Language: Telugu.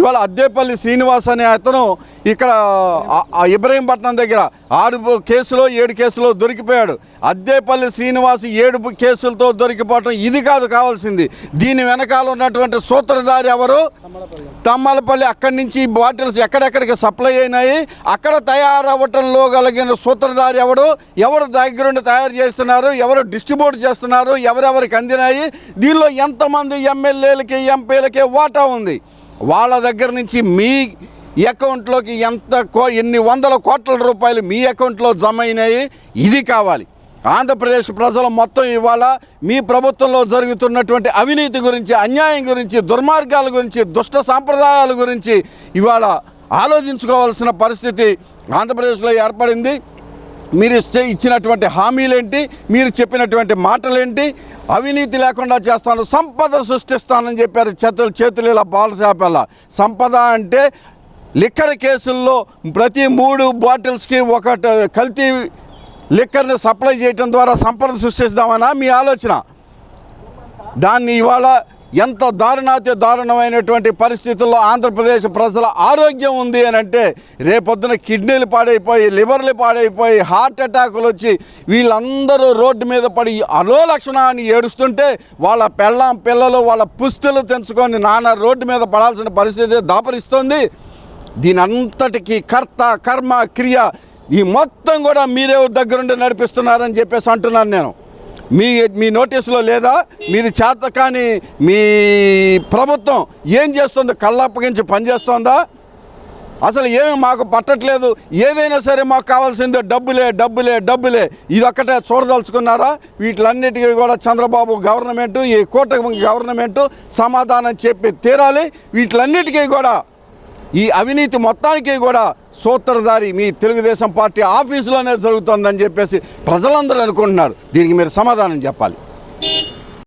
ఇవాళ అద్దేపల్లి శ్రీనివాస్ అనే అతను ఇక్కడ ఇబ్రహీంపట్నం దగ్గర ఆరు కేసులో ఏడు కేసులో దొరికిపోయాడు. అద్దేపల్లి శ్రీనివాస్ ఏడు కేసులతో దొరికిపోవటం ఇది కాదు కావాల్సింది. దీని వెనకాల ఉన్నటువంటి సూత్రధారి ఎవరు? తమ్మలపల్లి అక్కడి నుంచి బాటిల్స్ ఎక్కడెక్కడికి సప్లై అయినాయి. అక్కడ తయారవ్వటంలో కలిగిన సూత్రధారి ఎవడు? ఎవరు దగ్గరుండి తయారు చేస్తున్నారు? ఎవరు డిస్ట్రిబ్యూట్ చేస్తున్నారు? ఎవరెవరికి అందినాయి? దీనిలో ఎంతమంది ఎమ్మెల్యేలకి ఎంపీలకి వాటా ఉంది? వాళ్ళ దగ్గర నుంచి మీ అకౌంట్లోకి ఎంత కో ఎన్ని వందల కోట్ల రూపాయలు మీ అకౌంట్లో జమ అయినాయి ఇది కావాలి. ఆంధ్రప్రదేశ్ ప్రజలు మొత్తం ఇవాళ మీ ప్రభుత్వంలో జరుగుతున్నటువంటి అవినీతి గురించి అన్యాయం గురించి దుర్మార్గాల గురించి దుష్ట సాంప్రదాయాల గురించి ఇవాళ ఆలోచించుకోవాల్సిన పరిస్థితి ఆంధ్రప్రదేశ్లో ఏర్పడింది. మీరు ఇచ్చే ఇచ్చినటువంటి హామీలేంటి? మీరు చెప్పినటువంటి మాటలేంటి? అవినీతి లేకుండా చేస్తాను సంపద సృష్టిస్తానని చెప్పారు చేతులు చేతులు ఇలా బాల్ చేపల సంపద అంటే లిక్కర్ కేసుల్లో ప్రతి మూడు బాటిల్స్కి ఒక కల్తీ లిక్కర్ని సప్లై చేయటం ద్వారా సంపద సృష్టిస్తామనా మీ ఆలోచన. దాన్ని ఇవాళ ఎంత దారుణాతి దారుణమైనటువంటి పరిస్థితుల్లో ఆంధ్రప్రదేశ్ ప్రజల ఆరోగ్యం ఉంది అని అంటే రేపొద్దున కిడ్నీలు పాడైపోయి లివర్లు పాడైపోయి హార్ట్ అటాకులు వచ్చి వీళ్ళందరూ రోడ్డు మీద పడి అలో లక్షణ అని ఏడుస్తుంటే వాళ్ళ పెళ్ళాం పిల్లలు వాళ్ళ పుస్తులు తెంచుకొని నాన్న రోడ్డు మీద పడాల్సిన పరిస్థితి దాపరిస్తుంది. దీని అంతటికి కర్త కర్మ క్రియ ఈ మొత్తం కూడా మీరే దగ్గరుండి నడిపిస్తున్నారని చెప్పేసి అంటున్నాను నేను. మీ మీ నోటీసులో లేదా? మీరు చేత కానీ మీ ప్రభుత్వం ఏం చేస్తుంది? కళ్ళప్పగించి పనిచేస్తోందా అసలు ఏమి మాకు పట్టట్లేదు. ఏదైనా సరే మాకు కావాల్సిందే డబ్బులే డబ్బులే డబ్బులే. ఇదొక్కటే చూడదలుచుకున్నారా? వీటిలన్నిటికీ కూడా చంద్రబాబు గవర్నమెంటు ఈ కూటమి గవర్నమెంటు సమాధానం చెప్పి తీరాలి. వీటిలన్నిటికీ కూడా ఈ అవినీతి మొత్తానికి కూడా సూత్రధారి మీ తెలుగుదేశం పార్టీ ఆఫీసులోనే జరుగుతుందని చెప్పేసి ప్రజలందరూ అనుకుంటున్నారు. దీనికి మీరు సమాధానం చెప్పాలి.